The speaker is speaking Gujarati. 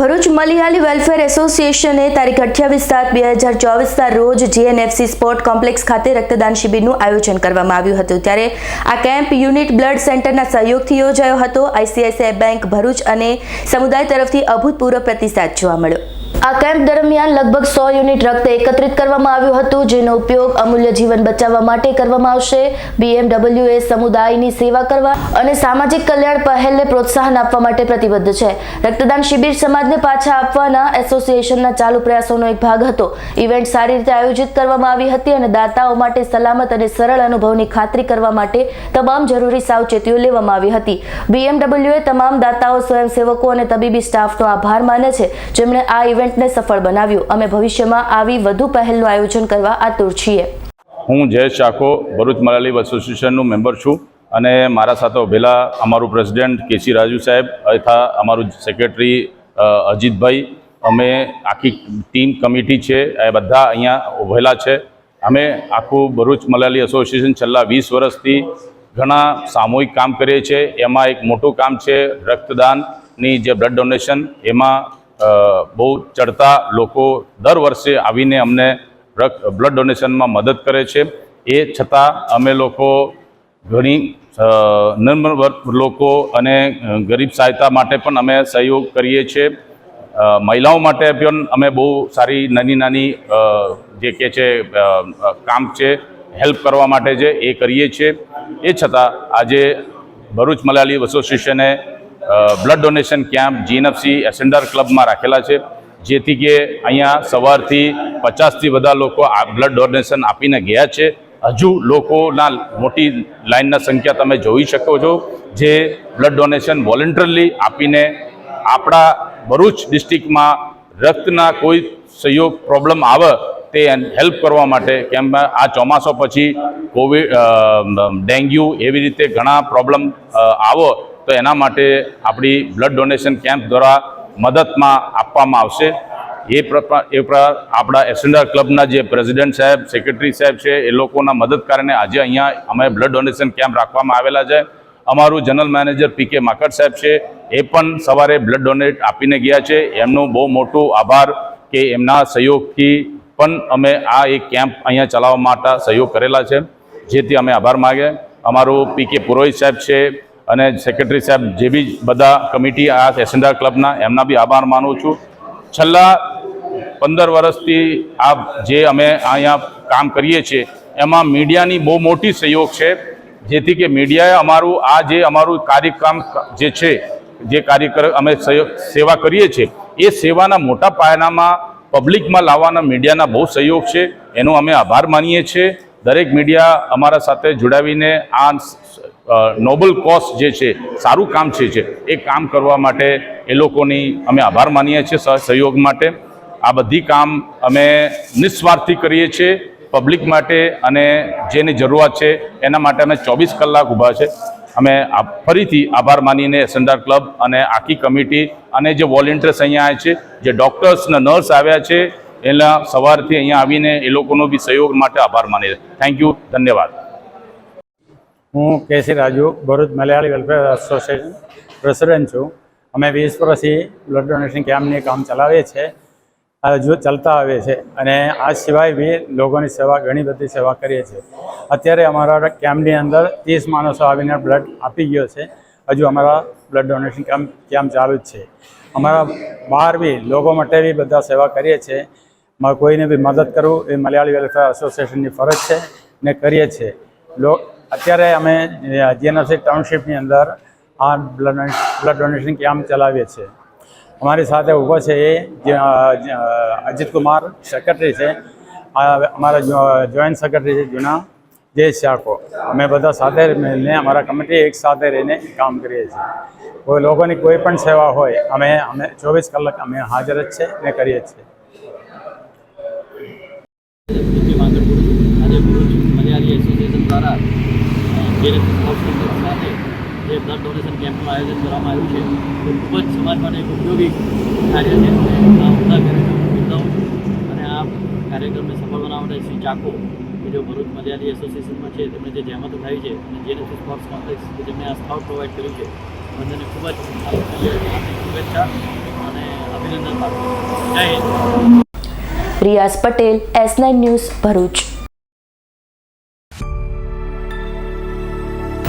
ભરૂચ મલિહાલી વેલફેર એસોસિએશને તારીખ અઠ્યાવીસ સાત બે હજાર ચોવીસના રોજ જીએનએફસી સ્પોર્ટ કોમ્પ્લેક્સ ખાતે રક્તદાન શિબિરનું આયોજન કરવામાં આવ્યું હતું. ત્યારે આ કેમ્પ યુનિટ બ્લડ સેન્ટરના સહયોગથી યોજાયો હતો. આઈસીઆઈસીઆઈ બેંક ભરૂચ અને સમુદાય તરફથી અભૂતપૂર્વ પ્રતિસાદ જોવા મળ્યો. આ કેમ્પ દરમિયાન લગભગ સો યુનિટ રક્ત એકત્રિત કરવામાં આવ્યું હતું, જેનો ઉપયોગ અમૂલ્ય જીવન બચાવવા માટે કરવામાં આવશે. બીએમડબલ્યુ એ સમુદાયની સેવા કરવા અને સામાજિક કલ્યાણ પહેલને પ્રોત્સાહન આપવા માટે પ્રતિબદ્ધ છે. રક્તદાન શિબિર સમાજને પાછા આપવાના એસોસિએશનના ચાલુ પ્રયાસોનો એક ભાગ હતો. ઇવેન્ટ સારી રીતે આયોજિત કરવામાં આવી હતી અને દાતાઓ માટે સલામત અને સરળ અનુભવની ખાતરી કરવા માટે તમામ જરૂરી સાવચેતીઓ લેવામાં આવી હતી. બીએમડબલ્યુએ તમામ દાતાઓ, સ્વયંસેવકો અને તબીબી સ્ટાફનો આભાર માને છે. જેમણે આ ઇવેન્ટને સફળ બનાવ્યું. અમે ભવિષ્યમાં આવી વધુ પહેલનું આયોજન કરવા આતુર છીએ. હું જયેશ ચાકો ભરૂચ મલાલી એસોસિએશનનું મેમ્બર છું અને મારા સાથે ઉભેલા અમારું પ્રેસિડેન્ટ કેસી રાજુ સાહેબ તથા અમારું સેક્રેટરી અજીતભાઈ. અમે આખી ટીમ કમિટી છે, એ બધા અહીંયા ઉભેલા છે. અમે આખું ભરૂચ મલાલી એસોસિએશન છેલ્લા વીસ વર્ષથી ઘણા સામૂહિક કામ કરીએ છીએ. એમાં એક મોટું કામ છે રક્તદાનની જે બ્લડ ડોનેશન, એમાં બહુ ચડતા લોકો દર વર્ષે આવીને અમને બ્લડ ડોનેશનમાં મદદ કરે છે. એ છતાં અમે લોકો ઘણી નમ્ર વર્ગ લોકો અને ગરીબ સહાયતા માટે પણ અમે સહયોગ કરીએ છીએ. મહિલાઓ માટે પણ અમે બહુ સારી નાની નાની જે કે છે કામ છે, હેલ્પ કરવા માટે છે એ કરીએ છીએ. એ છતાં આજે ભરૂચ મલાલી એસોસિએશને બ્લડ ડોનેશન કેમ્પ જીએનએફસી એસેન્ડર ક્લબમાં રાખેલા છે, જેથી કે અહીંયા સવારથી પચાસથી વધારે લોકો આ બ્લડ ડોનેશન આપીને ગયા છે. હજુ લોકોના મોટી લાઇનના સંખ્યા તમે જોઈ શકો છો, જે બ્લડ ડોનેશન વોલેન્ટરલી આપીને આપણા ભરૂચ ડિસ્ટ્રિક્ટમાં રક્તના કોઈ સહયોગ પ્રોબ્લેમ આવે તે હેલ્પ કરવા માટે કેમ આ ચોમાસા પછી કોવિડ ડેન્ગ્યુ એવી રીતે ઘણા પ્રોબ્લેમ આવો તો એના માટે આપણી બ્લડ ડોનેશન કેમ્પ દ્વારા મદદમાં આપવામાં આવશે. એ એ આપણા એસેન્ડર ક્લબના જે પ્રેસિડેન્ટ સાહેબ, સેક્રેટરી સાહેબ છે, એ લોકોના મદદ કારણે આજે અહીંયા અમે બ્લડ ડોનેશન કેમ્પ રાખવામાં આવેલા છે. અમારું જનરલ મેનેજર પી કે માકડ સાહેબ છે, એ પણ સવારે બ્લડ ડોનેટ આપીને ગયા છે. એમનું બહુ મોટો આભાર કે એમના સહયોગથી પણ અમે આ એક કેમ્પ અહીંયા ચલાવવા માટે સહયોગ કરેલા છે, જેથી અમે આભાર માગે અમારું પી કે પુરોહિત સાહેબ છે અને સેક્રેટરી સાહેબ જે બી બધા કમિટી આ એસેન્ડર ક્લબના, એમના બી આભાર માનું છું. છેલ્લા પંદર વર્ષથી આ જે અમે અહીંયા કામ કરીએ છીએ, એમાં મીડિયાની બહુ મોટી સહયોગ છે. જેથી કે મીડિયાએ અમારું, આ જે અમારું કાર્યક્રમ જે છે, જે કાર્યક્રમ અમે સેવા કરીએ છીએ, એ સેવાના મોટા પાયાનામાં પબ્લિકમાં લાવવાના મીડિયાના બહુ સહયોગ છે. એનો અમે આભાર માનીએ છીએ. દરેક મીડિયા અમારા સાથે જોડાવીને આ નોબલ કોસ જે છે, સારું કામ છે છે એ કામ કરવા માટે એ લોકોની અમે આભાર માનીએ છીએ સહ- સહયોગ માટે. આ બધી કામ અમે નિસ્વાર્થી કરીએ છીએ, પબ્લિક માટે અને જેની જરૂરિયાત છે, એના માટે અમે ચોવીસ કલાક ઊભા છે. અમે ફરીથી આભાર માનીને એસેન્ડર ક્લબ અને આખી કમિટી અને જે વોલેન્ટિયર્સ અહીંયા આવ્યા છે, જે ડૉક્ટર્સ અને નર્સ આવ્યા છે, એના સવારથી અહીંયા આવીને એ લોકોનો બી સહયોગ માટે આભાર માનીએ. થેન્ક યુ, ધન્યવાદ. હું KC Raju, Bharuch Malayali welfare association president છું. અમે વીસ વર્ષથી બ્લડ ડોનેશન કેમ્પની કામ ચલાવીએ છીએ. હજુ ચાલતા આવે છે અને આ સિવાય બી લોકોની સેવા, ઘણી બધી સેવા કરીએ છીએ. અત્યારે અમારા કેમ્પની અંદર ત્રીસ માણસો આવીને બ્લડ આપી ગયો છે. હજુ અમારા બ્લડ ડોનેશન કેમ્પ કેમ્પ ચાલુ જ છે. અમારા બહાર બી લોકો માટે બી બધા સેવા કરીએ છીએ. કોઈને બી મદદ કરવું એ મલયાળી વેલફેર એસોસિએશનની ફરજ છે ને કરીએ છીએ. અત્યારે અમે જીએનએફસી ટાઉનશીપની અંદર આ બ્લડ બ્લડ ડોનેશન કેમ્પ ચલાવીએ છીએ. અમારી સાથે ઊભો છે એ જે, અ, જે, અ, અજીત કુમાર સેક્રેટરી છે. અમારા જોઈન્ટ સેક્રેટરી છે જૂના જય શાકો અમે બધા સાથે મળીને અમારા કમિટી એક સાથે રહીને કામ કરીએ છીએ. કોઈ લોકોની કોઈ પણ સેવા હોય અમે અમે ચોવીસ કલાક અમે હાજર જ છે ને કરીએ છીએ. દ્વારા જે હોસ્પિટલ સાથે જે બ્લડ ડોનેશન કેમ્પનું આયોજન કરવામાં આવ્યું છે તે ખૂબ જ સમાજ માટે એક ઉપયોગી કાર્ય છે. આ બિરદાવું છું અને આ કાર્યક્રમને સફળ બનાવવા માટે શ્રી ચાકો કે જે ભરૂચ મર્યાદી એસોસિએશનમાં છે, તેમણે જે જહેમત ઉઠાવી છે અને જે રીતે સ્પોર્ટ્સ કોમ્પ્લેક્સ કે જેમણે આ સ્થળ પ્રોવાઈડ કર્યું છે, બંનેને ખૂબ જ શુભેચ્છા અને અભિનંદન પાઠવું Jai Hind. Riyaz Patel, S nine news Bharuch.